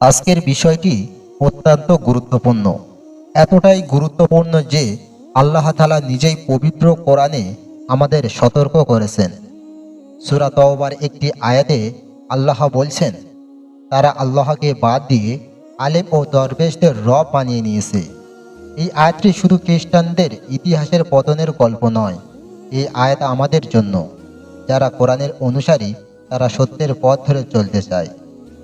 আজকের বিষয়টি অত্যন্ত গুরুত্বপূর্ণ। এতটাই গুরুত্বপূর্ণ যে আল্লাহ তালা নিজেই পবিত্র কোরআনে আমাদের সতর্ক করেছেন। সুরা তওবার একটি আয়াতে আল্লাহ বলছেন, তারা আল্লাহকে বাদ দিয়ে আলেম ও দরবেশদের রব বানিয়ে নিয়েছে। এই আয়াতটি শুধু খ্রিস্টানদের ইতিহাসের পতনের গল্প নয়, এই আয়াত আমাদের জন্য, যারা কোরআনের অনুসারী, তারা সত্যের পথ ধরে চলতে চায়।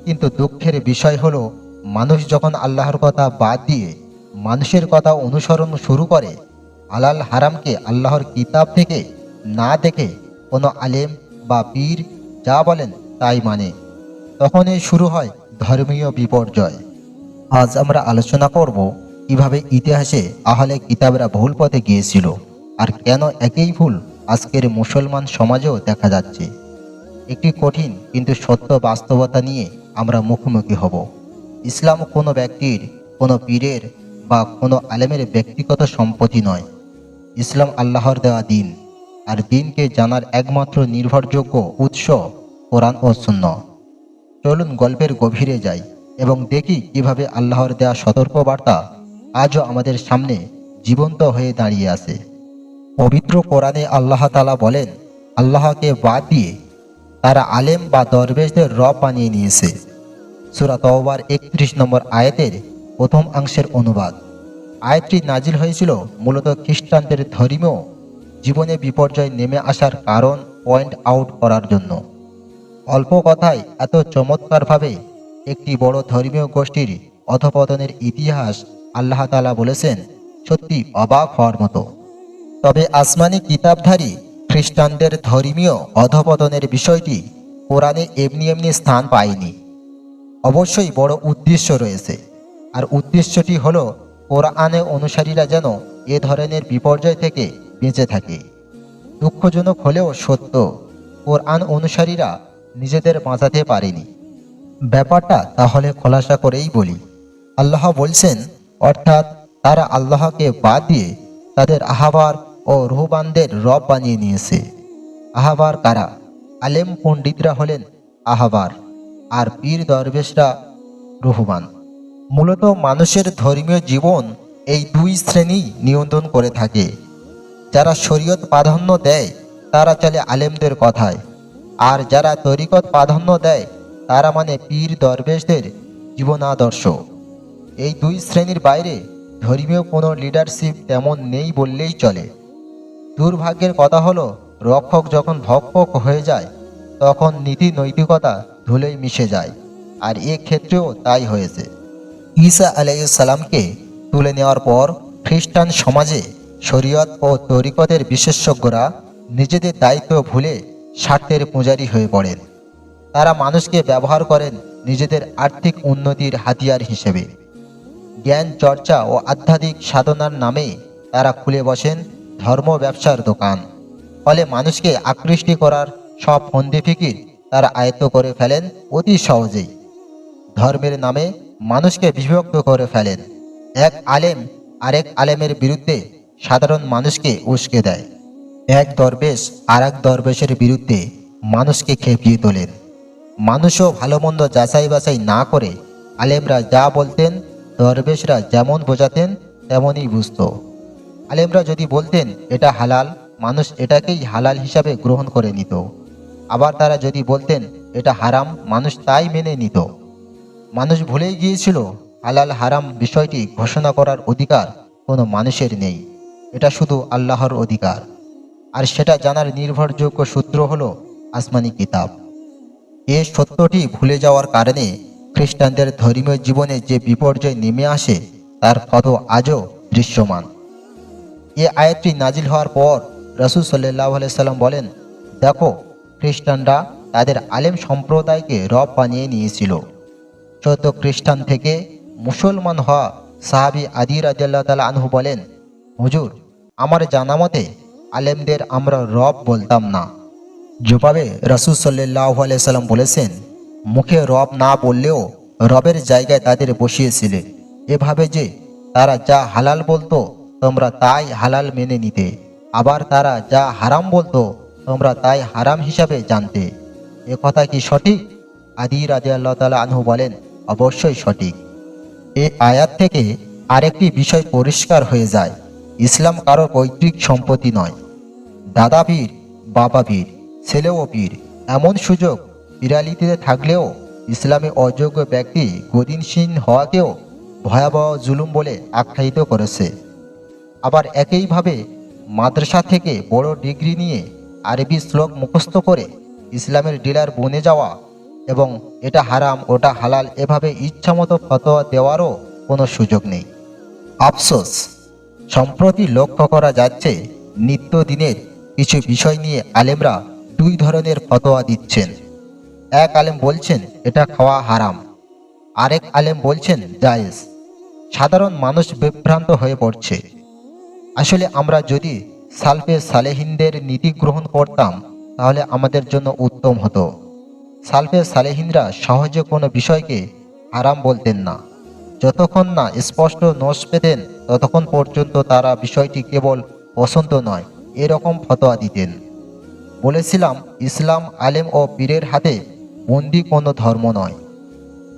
কিন্তু দুঃখের বিষয় হলো, মানুষ যখন আল্লাহর কথা বাদ দিয়ে মানুষের কথা অনুসরণ শুরু করে আলাল হারামকে আল্লাহর কিতাব থেকে না দেখে কোনো আলেম বা পীর যা বলেন তাই মানে। তখনই শুরু হয় ধর্মীয় বিপর্যয়। আজ আমরা আলোচনা করব কীভাবে ইতিহাসে আহলে কিতাবরা ভুল পথে গিয়েছিল আর কেন একই ভুল আজকের মুসলমান সমাজেও দেখা যাচ্ছে। একটি কঠিন কিন্তু সত্য বাস্তবতা নিয়ে আমরা মুখোমুখি হব। ইসলাম কোনো ব্যক্তির, কোনো পীরের বা কোনো আলেমের ব্যক্তিগত সম্পত্তি নয়। ইসলাম আল্লাহর দেওয়া দিন, আর দিনকে জানার একমাত্র নির্ভরযোগ্য উৎস কোরআন ও শূন্য চলুন গল্পের গভীরে যাই এবং দেখি কীভাবে আল্লাহর দেয়া সতর্ক বার্তা আজও আমাদের সামনে জীবন্ত হয়ে দাঁড়িয়ে আছে। পবিত্র কোরআনে আল্লাহ তালা বলেন, আল্লাহকে বাদ দিয়ে তারা আলেম বা দরবেশদের রব বানিয়ে নিয়েছে। সুরা তওবার একত্রিশ নম্বর আয়াতের প্রথম অংশের অনুবাদ। আয়াতটি নাজিল হয়েছিল মূলত খ্রিস্টানদের ধর্মীয় জীবনে বিপর্যয় নেমে আসার কারণ পয়েন্ট আউট করার জন্য। অল্প কথায় এত চমৎকারভাবে একটি বড় ধর্মীয় গোষ্ঠীর অধপতনের ইতিহাস আল্লাহ তালা বলেছেন, সত্যি অবাক হওয়ার মতো। তবে আসমানি কিতাবধারী খ্রিস্টানদের ধর্মীয় অধপতনের বিষয়টি কোরআনে এমনি এমনি স্থান পায়নি। অবশ্যই বড় উদ্দেশ্য রয়েছে। আর উদ্দেশ্যটি হল, কোরআনে অনুসারীরা যেন এ ধরনের বিপর্যয় থেকে বেঁচে থাকে। দুঃখজনক হলেও সত্য, কোরআন অনুসারীরা নিজেদের বাঁচাতে পারেনি। ব্যাপারটা তাহলে খোলাসা করেই বলি। আল্লাহ বলছেন, অর্থাৎ তারা আল্লাহকে বাদ দিয়ে তাদের আহাবার ও রুহবানদের রব বানিয়ে নিয়েছে। আহাবার কারা? আলেম পণ্ডিতরা হলেন আহাবার, আর পীর দরবেশরা রুহবান। মূলত মানুষের ধর্মীয় জীবন এই দুই শ্রেণি নিয়ন্ত্রণ করে থাকে। যারা শরীয়ত প্রাধান্য দেয়, তারা চলে আলেমদের কথায়। আর যারা তরিকত প্রাধান্য দেয়, তারা মানে পীর দরবেশদের জীবনাদর্শ। এই দুই শ্রেণির বাইরে ধর্মীয় কোনো লিডারশিপ তেমন নেই বললেই চলে। দুর্ভাগ্যের কথা হলো, রক্ষক যখন ভক্ষক হয়ে যায়, তখন নীতি নৈতিকতা ধুলেই মিশে যায়, আর এ ক্ষেত্রেও তাই হয়েছে। ঈসা আলাইসাল্লামকে তুলে নেওয়ার পর খ্রিস্টান সমাজে শরীয়ত ও তরিকতের বিশেষজ্ঞরা নিজেদের দায়িত্ব ভুলে স্বার্থের পূজারী হয়ে পড়েন। তারা মানুষকে ব্যবহার করেন নিজেদের আর্থিক উন্নতির হাতিয়ার হিসেবে। জ্ঞান চর্চা ও আধ্যাত্মিক সাধনার নামে তারা খুলে বসেন ধর্ম ব্যবসার দোকান। ফলে মানুষকে আকৃষ্টি করার সব ফন্দি ফিকির তারা আয়ত্ত করে ফেলেন অতি সহজেই। ধর্মের নামে মানুষকে বিভক্ত করে ফেলেন। এক আলেম আরেক আলেমের বিরুদ্ধে সাধারণ মানুষকে উস্কে দেয়। এক দরবেশ আর এক দরবেশের বিরুদ্ধে মানুষকে খেপিয়ে তোলেন। মানুষও ভালো মন্দ যাচাই বাছাই না করে আলেমরা যা বলতেন, দরবেশরা যেমন বোঝাতেন, তেমনই বুঝত। আলেমরা যদি বলতেন, এটা হালাল, মানুষ এটাকেই হালাল হিসাবে গ্রহণ করে নিত। আবার তারা যদি বলতেন, এটা হারাম, মানুষ তাই মেনে নিত। মানুষ ভুলেই গিয়েছিল, হালাল হারাম বিষয়টি ঘোষণা করার অধিকার কোনো মানুষের নেই। এটা শুধু আল্লাহর অধিকার। আর সেটা জানার নির্ভরযোগ্য সূত্র হলো আসমানি কিতাব। এ সত্যটি ভুলে যাওয়ার কারণে খ্রিস্টানদের ধর্মীয় জীবনে যে বিপর্যয় নেমে আসে, তার কত আজও দৃশ্যমান। এ আয়াতটি নাজিল হওয়ার পর রসুল সাল্লাহ সাল্লাম বলেন, দেখো, খ্রিস্টানরা তাদের আলেম সম্প্রদায়কে রব বানিয়ে নিয়েছিল। চোদ্দ খ্রিস্টান থেকে মুসলমান হওয়া সাহাবি আদি রাজিয়াল্লাহ তালা আনহু বলেন, হুজুর, আমার জানা মতে আলেমদের আমরা রব বলতাম না। জবাবে রসুল সাল্লাহ সাল্লাম বলেছেন, মুখে রব না বললেও রবের জায়গায় তাদের বসিয়েছিলে। এভাবে যে তারা যা হালাল বলতো তোমরা তাই হালাল মেনে নিতে। আবার তারা যা হারাম বলতো, তোমরা তাই হারাম হিসাবে জানতে। এ কথা কি সঠিক? আদি রাজি আল্লাহ তালা আনহু বলেন, অবশ্যই সঠিক। এ আয়াত থেকে আরেকটি বিষয় পরিষ্কার হয়ে যায়। ইসলাম কারও পৈতৃক সম্পত্তি নয়। দাদা পীর, বাবা পীর, ছেলেও পীর, এমন সুযোগ বিরালিতে থাকলেও ইসলামে অযোগ্য ব্যক্তি গদিনসীন হওয়াকেও ভয়াবহ জুলুম বলে আখ্যায়িত করেছে। আবার একইভাবে মাদ্রাসা থেকে বড় ডিগ্রি নিয়ে আরবি শ্লোক মুখস্থ করে ইসলামের ডিলার বনে যাওয়া এবং এটা হারাম, ওটা হালাল এভাবে ইচ্ছামতো ফতোয়া দেওয়ারও কোনো সুযোগ নেই। আফসোস, সম্প্রতি লক্ষ্য করা যাচ্ছে নিত্যদিনের কিছু বিষয় নিয়ে আলেমরা দুই ধরনের ফতোয়া দিচ্ছেন। এক আলেম বলছেন, এটা খাওয়া হারাম। আরেক আলেম বলছেন, জায়েজ। সাধারণ মানুষ বিভ্রান্ত হয়ে পড়ছে। আসলে আমরা যদি সালফে সালেহিনদের নীতি গ্রহণ করতাম, তাহলে আমাদের জন্য উত্তম হতো। সালফে সালেহিনরা সহজে কোনো বিষয়কে আরাম বলতেন না। যতক্ষণ না স্পষ্ট নোস পেতেন, ততক্ষণ পর্যন্ত তারা বিষয়টি কেবল পছন্দ নয়, এরকম ফতোয়া দিতেন। বলেছিলাম, ইসলাম আলেম ও পীরের হাতে বন্দি কোনো ধর্ম নয়।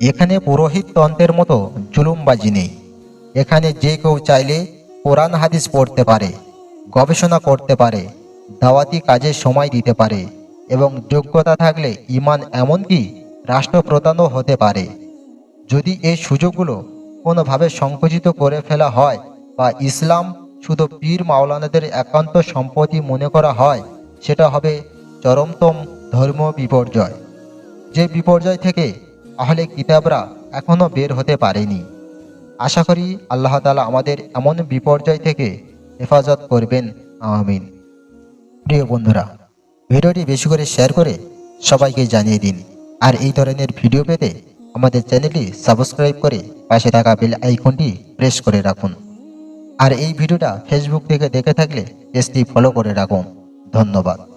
এখানে পুরোহিত তন্ত্রের মতো জুলুমবাজি নেই। এখানে যে কেউ চাইলে কোরআন হাদিস পড়তে পারে, গবেষণা করতে পারে, দাওয়াতি কাজে সময় দিতে পারে এবং যোগ্যতা থাকলে ইমান এমনকি রাষ্ট্রপ্রধানও হতে পারে। যদি এই সুযোগগুলো কোনোভাবে সংকুচিত করে ফেলা হয় বা ইসলাম শুধু পীর মাওলানাদের একান্ত সম্পত্তি মনে করা হয়, সেটা হবে চরমতম ধর্ম বিপর্যয়। যে বিপর্যয় থেকে আহলে কিতাবরা এখনও বের হতে পারেনি। আশা করি আল্লাহ তালা আমাদের এমন বিপর্যয় থেকে হেফাজত করবেন। আমিন। প্রিয় বন্ধুরা, ভিডিওটি বেশি করে শেয়ার করে সবাইকে জানিয়ে দিন। আর এই ধরনের ভিডিও পেতে আমাদের চ্যানেলটি সাবস্ক্রাইব করে পাশে থাকা বেল আইকনটি প্রেস করে রাখুন। আর এই ভিডিওটা ফেসবুক থেকে দেখে থাকলে পেজটি ফলো করে রাখুন। ধন্যবাদ।